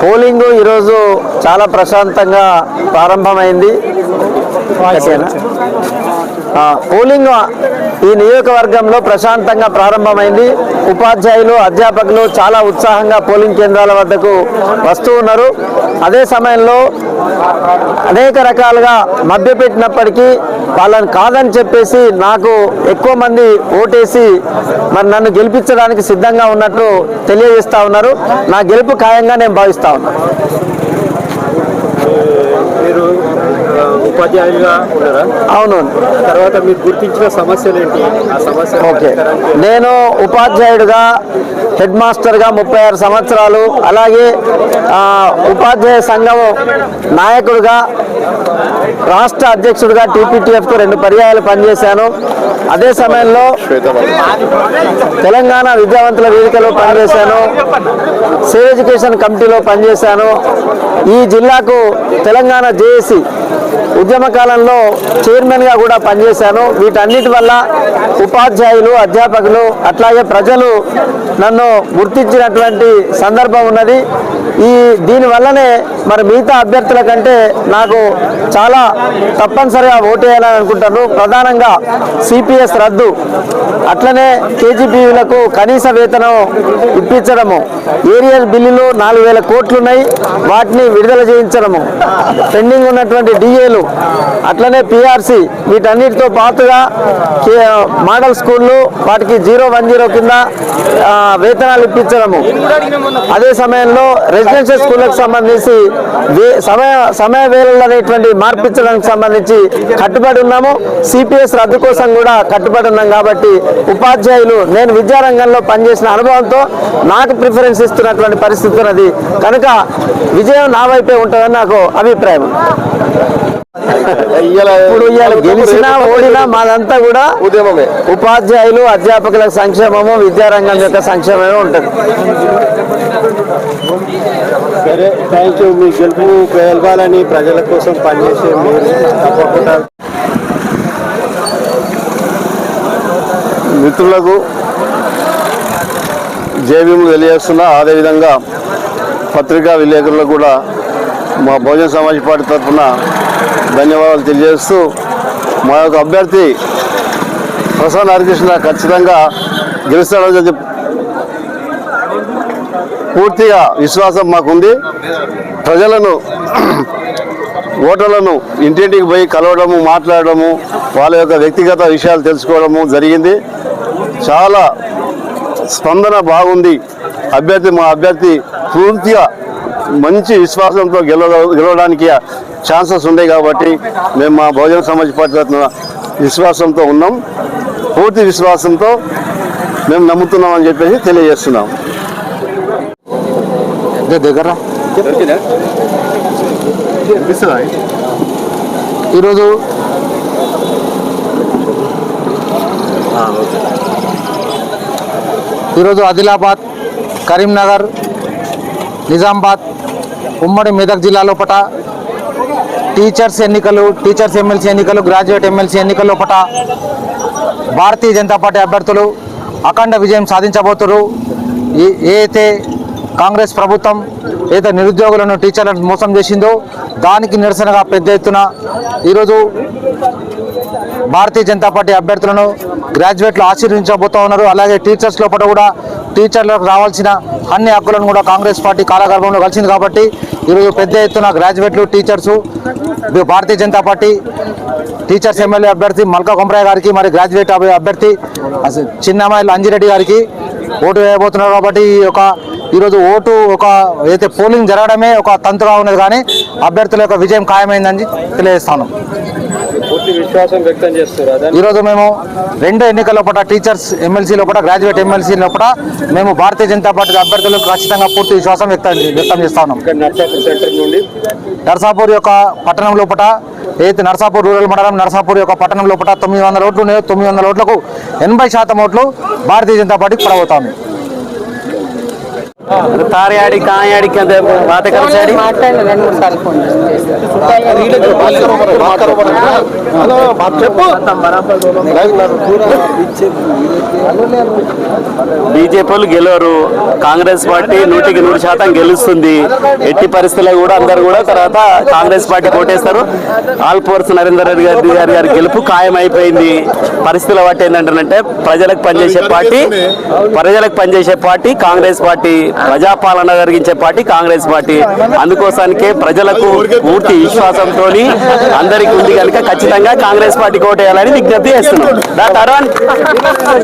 Polling ఈరోజు చాలా ప్రశాంతంగా ప్రారంభమైంది ఓకేనా? పోలింగ్ ఈ నియోజకవర్గంలో ప్రశాంతంగా ప్రారంభమైంది. ఉపాధ్యాయులు అధ్యాపకులు చాలా ఉత్సాహంగా పోలింగ్ కేంద్రాల వద్దకు వస్తూ ఉన్నారు. అదే సమయంలో అనేక రకాలుగా మభ్యపెట్టినప్పటికీ వాళ్ళని కాదని చెప్పేసి నాకు ఎక్కువ మంది ఓటేసి మరి నన్ను గెలిపించడానికి సిద్ధంగా ఉన్నట్టు తెలియజేస్తా ఉన్నారు. నా గెలుపు ఖాయంగా నేను భావిస్తా ఉన్నాను మీరు ఆ, ఉపాధ్యాయులుగా ఉన్నారా? అవును. తర్వాత మీరు గుర్తించిన సమస్యలు ఏంటి ఆ సమస్య ఓకే. నేను ఉపాధ్యాయుడిగా హెడ్ మాస్టర్గా ముప్పై ఆరు సంవత్సరాలు అలాగే ఉపాధ్యాయ సంఘం నాయకుడిగా రాష్ట్ర అధ్యక్షుడిగా టీపీటీఎఫ్కు రెండు పర్యాయాలు పనిచేశాను. అదే సమయంలో తెలంగాణ విద్యావంతుల వేదికలో పనిచేశాను. సేవ్ ఎడ్యుకేషన్ కమిటీలో పనిచేశాను. ఈ జిల్లాకు తెలంగాణ జేఏసీ ఉద్యమ కాలంలో చైర్మన్గా కూడా పనిచేశాను. వీటన్నిటి వల్ల ఉపాధ్యాయులు అధ్యాపకులు అట్లాగే ప్రజలు నన్ను గుర్తించినటువంటి సందర్భం ఉన్నది. ఈ దీనివల్లనే మరి మిగతా అభ్యర్థుల కంటే నాకు చాలా తప్పనిసరిగా ఓటేయాలని అనుకుంటాను ప్రధానంగా సిపిఎస్ రద్దు. అట్లనే కేజీపీలకు కనీస వేతనం ఇప్పించడము. ఏరియల్ బిల్లులు నాలుగు వేల కోట్లున్నాయి. వాటిని విడుదల చేయించడము. పెండింగ్ ఉన్నటువంటి డిఏలు అట్లనే పిఆర్సి వీటన్నిటితో పాటుగా మోడల్ స్కూళ్ళు వాటికి జీరో వన్ జీరో కింద వేతనాలు ఇప్పించడము. అదే సమయంలో రెసిడెన్షియల్ స్కూళ్ళకు సంబంధించి సమయ సమయ వేళలు అనేటువంటి మార్పించడానికి సంబంధించి కట్టుబడి ఉన్నాము. సిపిఎస్ రద్దు కోసం కూడా కట్టుబడి ఉన్నాం కాబట్టి ఉపాధ్యాయులు నేను విద్యారంగంలో పనిచేసిన అనుభవంతో నాకు ప్రిఫరెన్స్ ఇస్తున్నటువంటి పరిస్థితి ఉన్నది. కనుక విజయం నా వైపే ఉంటుందని నాకు అభిప్రాయం. ఇప్పుడు ఇవాళ గెలిచినా ఓడినా మాదంతా కూడా ఉద్యమమే. ఉపాధ్యాయులు అధ్యాపకుల సంక్షేమము విద్యారంగం యొక్క సంక్షేమమే ఉంటుంది. సరే థ్యాంక్ యూ మీ గెలుపు గెలవాలని ప్రజల కోసం పనిచేసే మీరు తప్పకుండా మిత్రులకు జేబీములు తెలియజేస్తున్నా. అదేవిధంగా పత్రికా విలేకరులకు కూడా మా బహుజన సమాజ్ పార్టీ తరఫున ధన్యవాదాలు తెలియజేస్తూ మా యొక్క అభ్యర్థి ప్రసన్న హరికృష్ణ ఖచ్చితంగా గెలుస్తాడని చెప్పి పూర్తిగా విశ్వాసం మాకుంది. ప్రజలను ఓటర్లను ఇంటింటికి పోయి కలవడము మాట్లాడడము వాళ్ళ యొక్క వ్యక్తిగత విషయాలు తెలుసుకోవడము జరిగింది. చాలా స్పందన బాగుంది. అభ్యర్థి మా అభ్యర్థి పూర్తిగా మంచి విశ్వాసంతో గెలవ గెలవడానికి ఛాన్సెస్ ఉన్నాయి కాబట్టి మేము మా బహుజన సమాజ్ పార్టీ తరఫున విశ్వాసంతో ఉన్నాం. పూర్తి విశ్వాసంతో మేము నమ్ముతున్నామని చెప్పేసి తెలియజేస్తున్నాం. దగ్గర ఈరోజు ఈరోజు ఆదిలాబాద్ కరీంనగర్ నిజామాబాద్ ఉమ్మడి మెదక్ జిల్లా లోపల టీచర్స్ ఎన్నికలు టీచర్స్ ఎమ్మెల్సీ ఎన్నికలు గ్రాడ్యుయేట్ ఎమ్మెల్సీ ఎన్నికల లోపల భారతీయ జనతా పార్టీ అభ్యర్థులు అఖండ విజయం సాధించబోతున్నారు ఏ- ఏ అయితే కాంగ్రెస్ ప్రభుత్వం ఏదైతే నిరుద్యోగులను టీచర్లను మోసం చేసిందో దానికి నిరసనగా పెద్ద ఎత్తున ఈరోజు భారతీయ జనతా పార్టీ అభ్యర్థులను గ్రాడ్యుయేట్లు ఆశీర్వించబోతూ ఉన్నారు. అలాగే టీచర్స్ లోపల కూడా టీచర్లకు రావాల్సిన అన్ని హక్కులను కూడా కాంగ్రెస్ పార్టీ కాలగర్భంలో కలిసింది కాబట్టి ఈరోజు పెద్ద ఎత్తున గ్రాడ్యుయేట్లు teachers Bharatiya Janata party teachers MLA అభ్యర్థి మల్కా కొమరయ్య గారికి మరి గ్రాడ్యుయేట్ అభ్యర్థి అస- అంజిరెడ్డి గారికి ఓటు వేయబోతున్నారు కాబట్టి ఈ యొక్క ఈరోజు ఓటు ఒక అయితే పోలింగ్ జరగడమే ఒక తంతుగా ఉన్నది కానీ అభ్యర్థుల యొక్క విజయం ఖాయమైందని తెలియజేస్తాను. ఈరోజు మేము రెండు ఎన్నికల లోపల టీచర్స్ ఎమ్మెల్సీ లోపల గ్రాడ్యుయేట్ ఎమ్మెల్సీ లోపల మేము భారతీయ జనతా పార్టీ అభ్యర్థులకు ఖచ్చితంగా పూర్తి విశ్వాసం వ్యక్తం వ్యక్తం చేస్తా ఉన్నాం ఇక్కడ నర్సాపూర్ యొక్క పట్టణం లోపల ఏదైతే నర్సాపూర్ రూరల్ మండలం నర్సాపూర్ యొక్క పట్టణం లోపల తొమ్మిది వందల ఓట్లు ఉన్నాయో తొమ్మిది వందల ఓట్లకు ఎనభై శాతం ఓట్లు భారతీయ జనతా పార్టీకి పడబోతా ఉంది తారయాడి కాయాడికి అంత వాత కలిసాడి మాట్లాడిన రెండు మూడు సార్లు ఫోన్ బీజేపీ వాళ్ళు గెలవరు. కాంగ్రెస్ పార్టీ నూటికి నూరు శాతం గెలుస్తుంది. ఎట్టి పరిస్థితుల్లో కూడా అందరు కూడా తర్వాత కాంగ్రెస్ పార్టీ కోటేస్తారు. ఆల్పోర్స్ నరేందర్ రెడ్డి గారి గారి గారి గెలుపు ఖాయం అయిపోయింది పరిస్థితుల బట్టి ఏంటంటే ప్రజలకు పనిచేసే పార్టీ ప్రజలకు పనిచేసే పార్టీ కాంగ్రెస్ పార్టీ. ప్రజాపాలన జరిగించే పార్టీ కాంగ్రెస్ పార్టీ. అందుకోసానికే ప్రజలకు పూర్తి విశ్వాసంతో అందరికి ఉంది కనుక ఖచ్చితంగా కాంగ్రెస్ పార్టీ కోటేయాలని విజ్ఞప్తి చేస్తున్నాం. దా